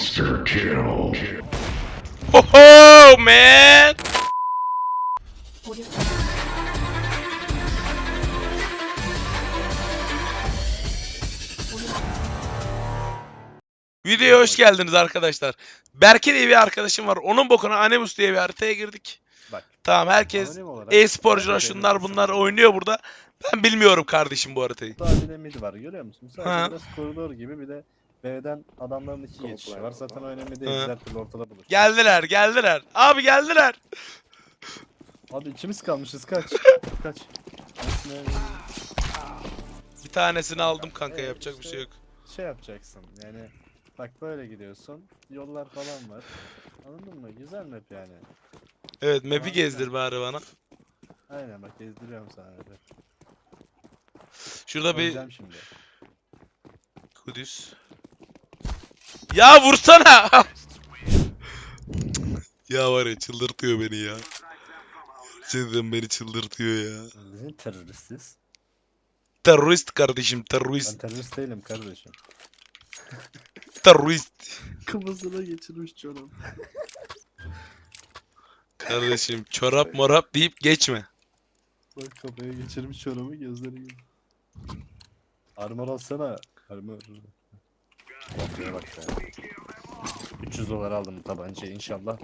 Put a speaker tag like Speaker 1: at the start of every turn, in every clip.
Speaker 1: Monster kill.
Speaker 2: Ho ho man. Videoya hoş geldiniz arkadaşlar. Berke diye bir arkadaşım var. Onun bokuna Animus diye bir haritaya girdik.
Speaker 3: Bak.
Speaker 2: Tamam herkes
Speaker 3: anonim olarak-
Speaker 2: e-sporcular şunlar bunlar oynuyor burada. Ben bilmiyorum kardeşim bu haritayı.
Speaker 3: De mid var görüyor musun? Sadece
Speaker 2: Ha.
Speaker 3: biraz koridor gibi bir de B'den adamların iki geçişi var. Zaten o önemli değil.
Speaker 2: Ha.
Speaker 3: Güzel türlü ortada bulur.
Speaker 2: Geldiler geldiler. Abi geldiler.
Speaker 3: Abi ikimiz kalmışız kaç. kaç.
Speaker 2: Bir tanesini aldım kanka
Speaker 3: Evet,
Speaker 2: yapacak bir
Speaker 3: işte-
Speaker 2: şey yok.
Speaker 3: şey yapacaksın yani. Bak böyle gidiyorsun. Yollar falan var. Anladın mı? Güzel map yani.
Speaker 2: Evet map'i
Speaker 3: Aynen.
Speaker 2: gezdir bari bana.
Speaker 3: Aynen bak gezdiriyorum sana.
Speaker 2: Şurada bir
Speaker 3: şimdi.
Speaker 2: Kudüs. Ya vursana. ya var ya çıldırtıyor beni ya. Cidden beni çıldırtıyor ya.
Speaker 3: Bizim teröristiz.
Speaker 2: Terörist kardeşim
Speaker 3: Ben
Speaker 2: terörist.
Speaker 3: terörist değilim kardeşim.
Speaker 2: Terörist.
Speaker 3: Kafasına geçirmiş çorum.
Speaker 2: Kardeşim çorap morap deyip geçme.
Speaker 3: Bak kafaya geçirmiş çorumu gözleri gibi. Armor alsana. Armor. Bakıyor bak ya. 300 dolar aldım bu tabancayı inşallah.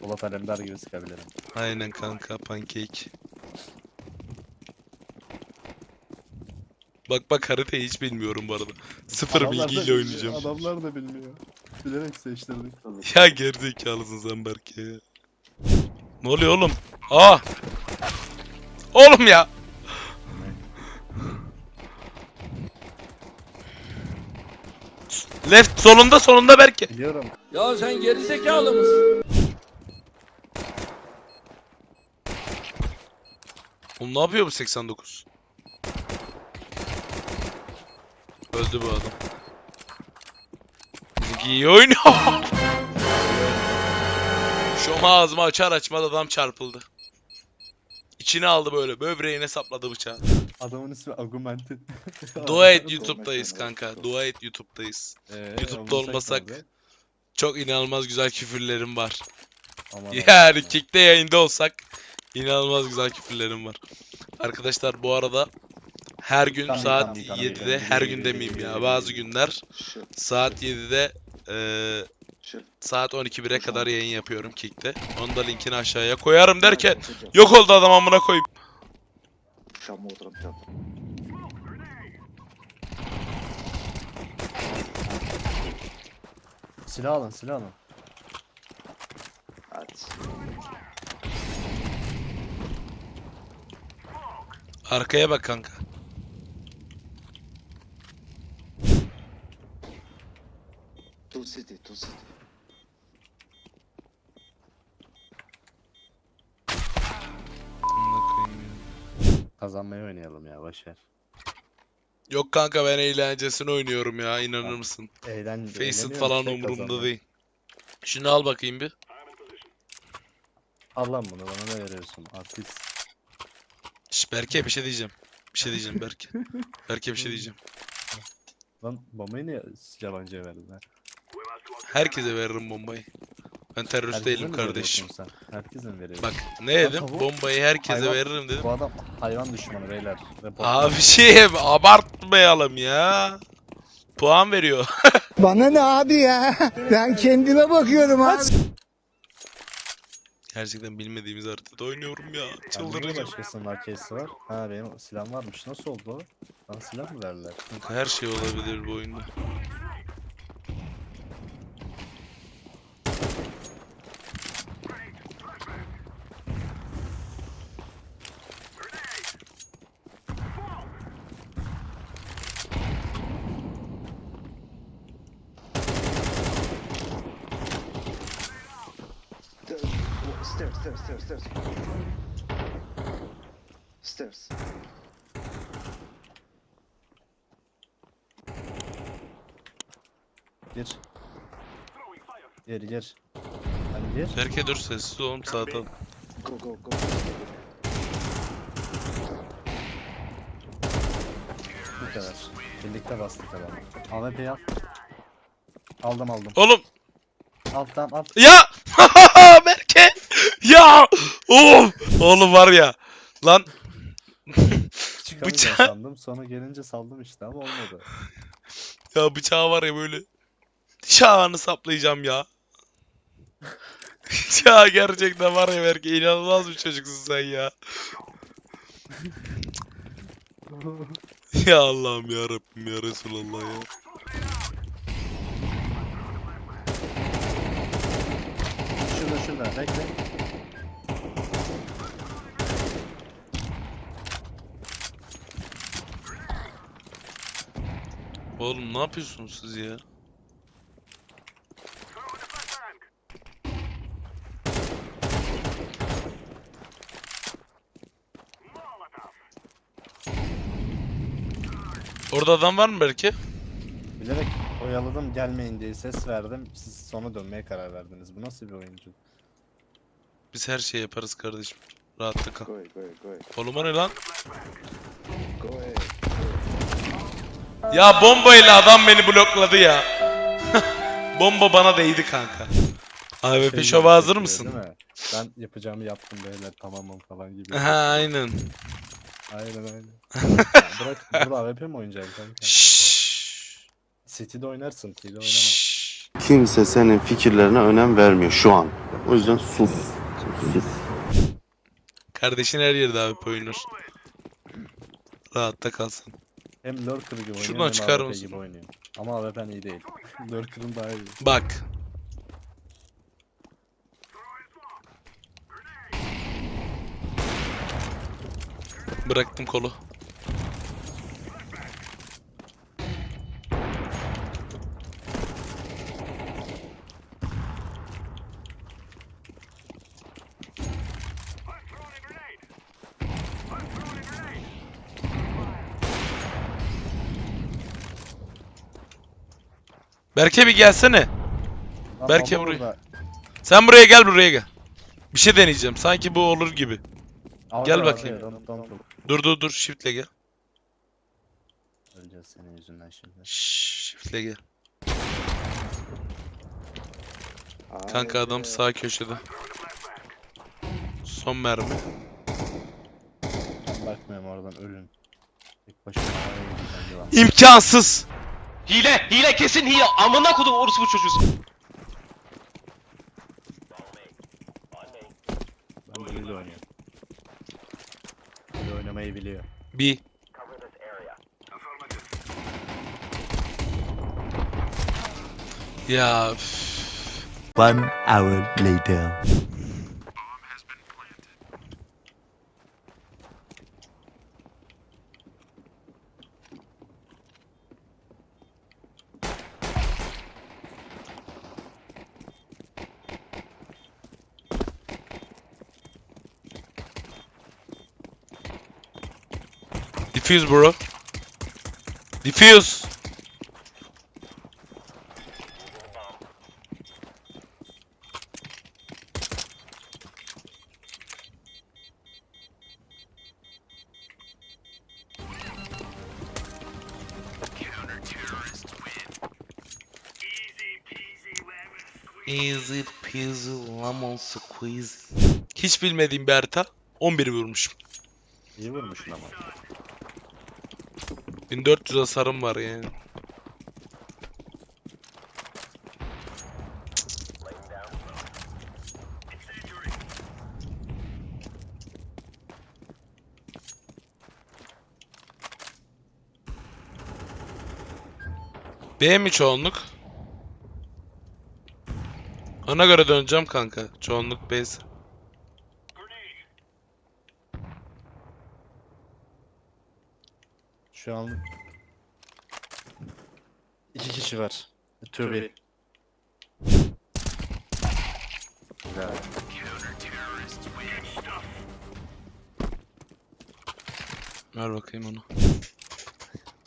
Speaker 3: Polat Alemdar gibi sıkabilirim.
Speaker 2: Aynen kanka pankek. Bak bak haritayı hiç bilmiyorum bu arada. Sıfır
Speaker 3: Adamlar da
Speaker 2: bilgiyle
Speaker 3: bilmiyor,
Speaker 2: oynayacağım.
Speaker 3: Adamlar da bilmiyor. Bilerek seçtirdik.
Speaker 2: Ya gerizekalısın sen Berke ya. Ne oluyor oğlum? Aa! Oğlum ya! Left solunda solunda Berke.
Speaker 3: Biliyorum.
Speaker 4: Ya sen gerizekalı mısın?
Speaker 2: Oğlum ne yapıyor bu 89? Öldü bu adam. Bizimki iyi oynuyor. Şoma ağzımı açar açmaz adam çarpıldı. İçine aldı böyle. Böbreğine sapladı bıçağı.
Speaker 3: Adamın ismi Augmented.
Speaker 2: Dua et YouTube'dayız kanka. Dua et YouTube'dayız.
Speaker 3: Ee,
Speaker 2: YouTube'da
Speaker 3: olmasak nerede?
Speaker 2: çok inanılmaz güzel küfürlerim var.
Speaker 3: Aman
Speaker 2: Yani
Speaker 3: Allah'ım.
Speaker 2: Kick'te yayında olsak inanılmaz güzel küfürlerim var. Arkadaşlar bu arada her gün
Speaker 3: Tamam,
Speaker 2: saat
Speaker 3: tamam, tamam,
Speaker 2: 7'de
Speaker 3: tamam.
Speaker 2: her gün demeyeyim ya bazı günler saat 7'de eee, saat 12.1'e kadar yayın yapıyorum Kick'te. Onu da linkini aşağıya koyarım derken yok oldu adam amına koyayım.
Speaker 5: Şamı oturacağım.
Speaker 3: Silah alın silah alın.
Speaker 5: Hadi.
Speaker 2: Arkaya bak kanka.
Speaker 5: Two
Speaker 2: City, Two City.
Speaker 3: Kazanmayı oynayalım ya boşver.
Speaker 2: Yok kanka ben eğlencesini oynuyorum ya inanır mısın?
Speaker 3: Eğlen,
Speaker 2: Faceit
Speaker 3: eğleniyorum
Speaker 2: falan
Speaker 3: işte
Speaker 2: umurumda
Speaker 3: kazanmak.
Speaker 2: değil. Şunu al bakayım bir.
Speaker 3: Al lan bunu bana ne veriyorsun artist.
Speaker 2: Şş, Berke bir şey diyeceğim. Bir şey diyeceğim Berke. Berke bir şey diyeceğim.
Speaker 3: Lan bombayı niye yabancıya verdiler?
Speaker 2: Herkese veririm bombayı. Ben terörist
Speaker 3: Herkese
Speaker 2: değilim
Speaker 3: mi
Speaker 2: kardeşim.
Speaker 3: veriyorsun Sen? Herkese mi veriyorsun?
Speaker 2: Bak ne dedim? Bombayı herkese
Speaker 3: hayvan-
Speaker 2: veririm dedim.
Speaker 3: Bu adam hayvan düşmanı beyler. Report
Speaker 2: Abi şey abartmayalım ya. Puan veriyor.
Speaker 6: Bana ne abi ya? Ben kendime bakıyorum abi.
Speaker 2: Gerçekten bilmediğimiz haritada oynuyorum ya.
Speaker 3: Yani niye
Speaker 2: Çıldıracağım.
Speaker 3: başkasının AK'si var? Ha benim silahım varmış. Nasıl oldu o? Bana silah mı verdiler?
Speaker 2: Kanka her şey olabilir bu oyunda.
Speaker 5: Stairs, stairs, stairs, stairs.
Speaker 3: Gir. Gir gir. Hani gir.
Speaker 2: Berke dur sessiz olun saat al.
Speaker 5: Go, go, go.
Speaker 3: Bu kadar. Birlikte bastık adamı. AWP'yi al. Aldım aldım.
Speaker 2: Oğlum
Speaker 3: Alttan alt.
Speaker 2: ya ya of oğlum var ya lan Bıçağı-
Speaker 3: sandım. Sonra gelince saldım işte ama olmadı.
Speaker 2: ya bıçağı var ya böyle bıçağını saplayacağım ya. ya gerçekten var ya Berke inanılmaz bir çocuksun sen ya. ya Allah'ım ya Rabbim ya Resulallah ya.
Speaker 3: Şurada şurada. Bekle.
Speaker 2: Oğlum ne yapıyorsunuz siz ya? Orada adam var mı belki?
Speaker 3: Bilerek oyaladım gelmeyin diye ses verdim. Siz sonra dönmeye karar verdiniz. Bu nasıl bir oyuncu?
Speaker 2: Biz her şeyi yaparız kardeşim. Rahatta kal.
Speaker 5: Go away, go away, go away.
Speaker 2: Oğlum o ne lan?
Speaker 5: Go away.
Speaker 2: Ya bombayla adam beni blokladı ya. Bomba bana değdi kanka. AWP
Speaker 3: Şey
Speaker 2: şova hazır mısın?
Speaker 3: değil mi? Ben yapacağımı yaptım beyler tamamım falan gibi.
Speaker 2: Ha aynen.
Speaker 3: aynen aynen. Bırak burada AWP mi oynayacaksın kanka?
Speaker 2: Şşş.
Speaker 3: City'de oynarsın, T'de oynama.
Speaker 2: Şşş.
Speaker 1: Kimse senin fikirlerine önem vermiyor şu an. O yüzden sus. Sus.
Speaker 2: Kardeşin her yerde AWP oynar. Rahatta kalsın.
Speaker 3: Hem Lurker gibi oynuyor
Speaker 2: Şuradan
Speaker 3: hem
Speaker 2: çıkar
Speaker 3: AWP
Speaker 2: mısın?
Speaker 3: gibi oynuyor. Ama AWP'n iyi değil. Lurker'ın daha iyi.
Speaker 2: Bak. Bıraktım kolu. Berke bir gelsene.
Speaker 3: Lan
Speaker 2: Berke buraya-
Speaker 3: burada-
Speaker 2: Sen buraya gel buraya gel. Bir şey deneyeceğim. Sanki bu olur gibi.
Speaker 3: Al
Speaker 2: Gel
Speaker 3: ya,
Speaker 2: bakayım.
Speaker 3: don't- don't look.
Speaker 2: Dur dur dur shiftle gel.
Speaker 3: Öleceğiz senin yüzünden şimdi.
Speaker 2: Shiftle gel.
Speaker 5: Ah,
Speaker 2: Kanka adam sağ köşede. Son mermi.
Speaker 3: Ben bakmıyorum oradan ölün. Başına.
Speaker 2: İmkansız.
Speaker 7: Hile, hile kesin hile. Amına kodum orospu çocuğu.
Speaker 3: Ben böyle oynuyorum. Böyle oynamayı biliyor.
Speaker 2: Bir. Ya üf.
Speaker 8: One hour later.
Speaker 2: Diffuse bro. Diffuse. Easy peasy lemon squeeze. Hiç bilmediğim bir harita. 11 vurmuşum.
Speaker 3: İyi vurmuşsun ama.
Speaker 2: 1400 hasarım var yani. B mi çoğunluk? Ona göre döneceğim kanka. Çoğunluk B'si.
Speaker 3: Şu an iki kişi var. Bir. Güzel.
Speaker 2: Ver bakayım onu.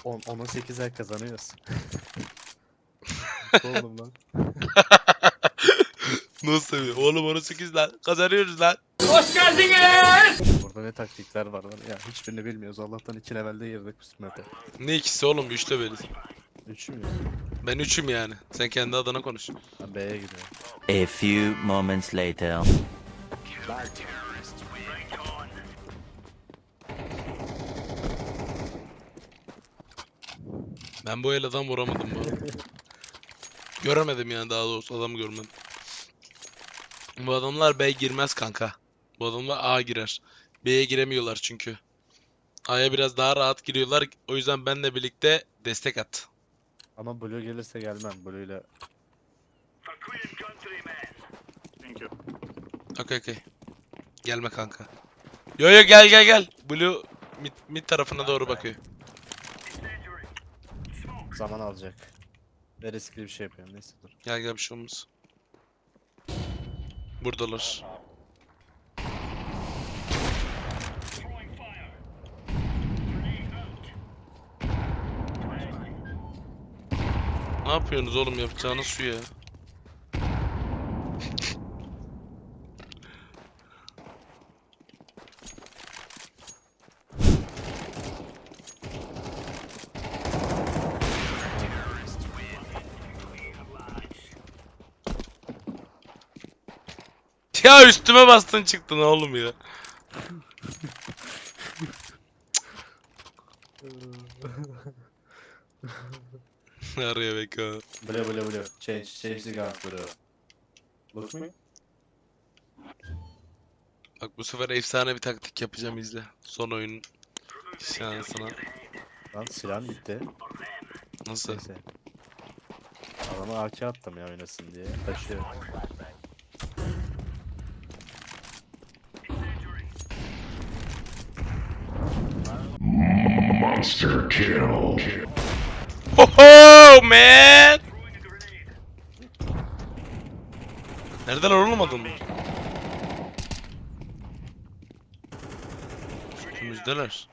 Speaker 3: 10 10'a 8'er kazanıyoruz. Oğlum lan.
Speaker 2: Nasıl seviyor? Oğlum 18 lan. Kazanıyoruz lan.
Speaker 3: Burada ne taktikler var lan ya hiçbirini bilmiyoruz. Allah'tan 2 levelde girdik bu map'e.
Speaker 2: Ne ikisi oğlum? 3'te beriz.
Speaker 3: Üç mü?
Speaker 2: Ben üçüm yani. Sen kendi adına konuş.
Speaker 3: Ben B'ye gidiyorum.
Speaker 8: A few moments later.
Speaker 2: Ben bu el adam vuramadım bu arada. Göremedim yani daha doğrusu adamı görmedim. Bu adamlar B girmez kanka. Bu adamlar A girer. B'ye giremiyorlar çünkü. A'ya biraz daha rahat giriyorlar. O yüzden benle birlikte destek at.
Speaker 3: Ama Blue gelirse gelmem. Blue ile
Speaker 2: Okey okey. Gelme kanka. Yo yo gel gel gel. Blue mid, mid tarafına doğru bakıyor.
Speaker 3: zaman alacak. Ve riskli bir şey yapıyorum. Neyse dur.
Speaker 2: Gel gel bir şey olmaz. Buradalar. Ne yapıyorsunuz oğlum yapacağınız şu ya. Ya üstüme bastın çıktın oğlum ya. Araya bek ha.
Speaker 3: Blue blue blue. Change. Change the guns blue. Look me.
Speaker 2: Bak bu sefer efsane bir taktik yapacağım izle. Son oyunun şansına.
Speaker 3: Lan silahım gitti.
Speaker 2: Nasıl?
Speaker 3: Neyse. Adama AK attım ya oynasın diye. Taşıyor.
Speaker 2: Ho ho man! Neredeler oğlum adamlar? Üstümüzdeler.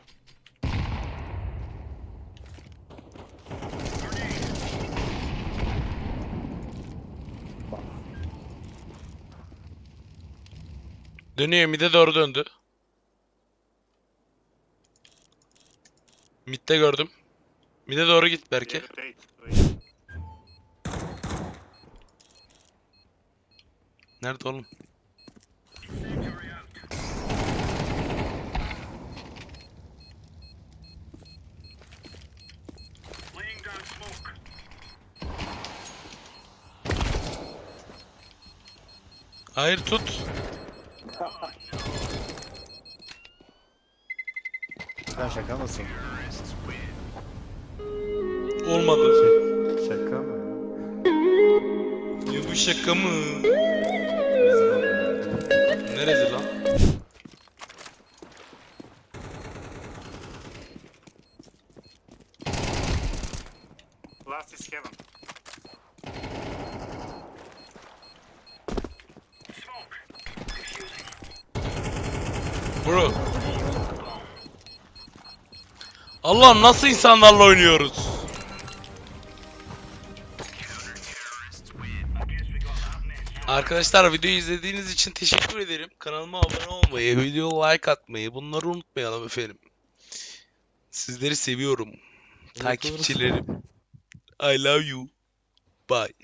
Speaker 2: Dönüyor mid'e doğru döndü. Mid'de gördüm. Mid'e doğru git belki. Nerede oğlum? Hayır tut.
Speaker 3: Sen şaka mısın?
Speaker 2: Olmadı.
Speaker 3: Şaka mı?
Speaker 2: Ya bu şaka mı? Allah'ım nasıl insanlarla oynuyoruz? Arkadaşlar videoyu izlediğiniz için teşekkür ederim. Kanalıma abone olmayı, video like atmayı bunları unutmayalım efendim. Sizleri seviyorum. Takipçilerim. I love you. Bye.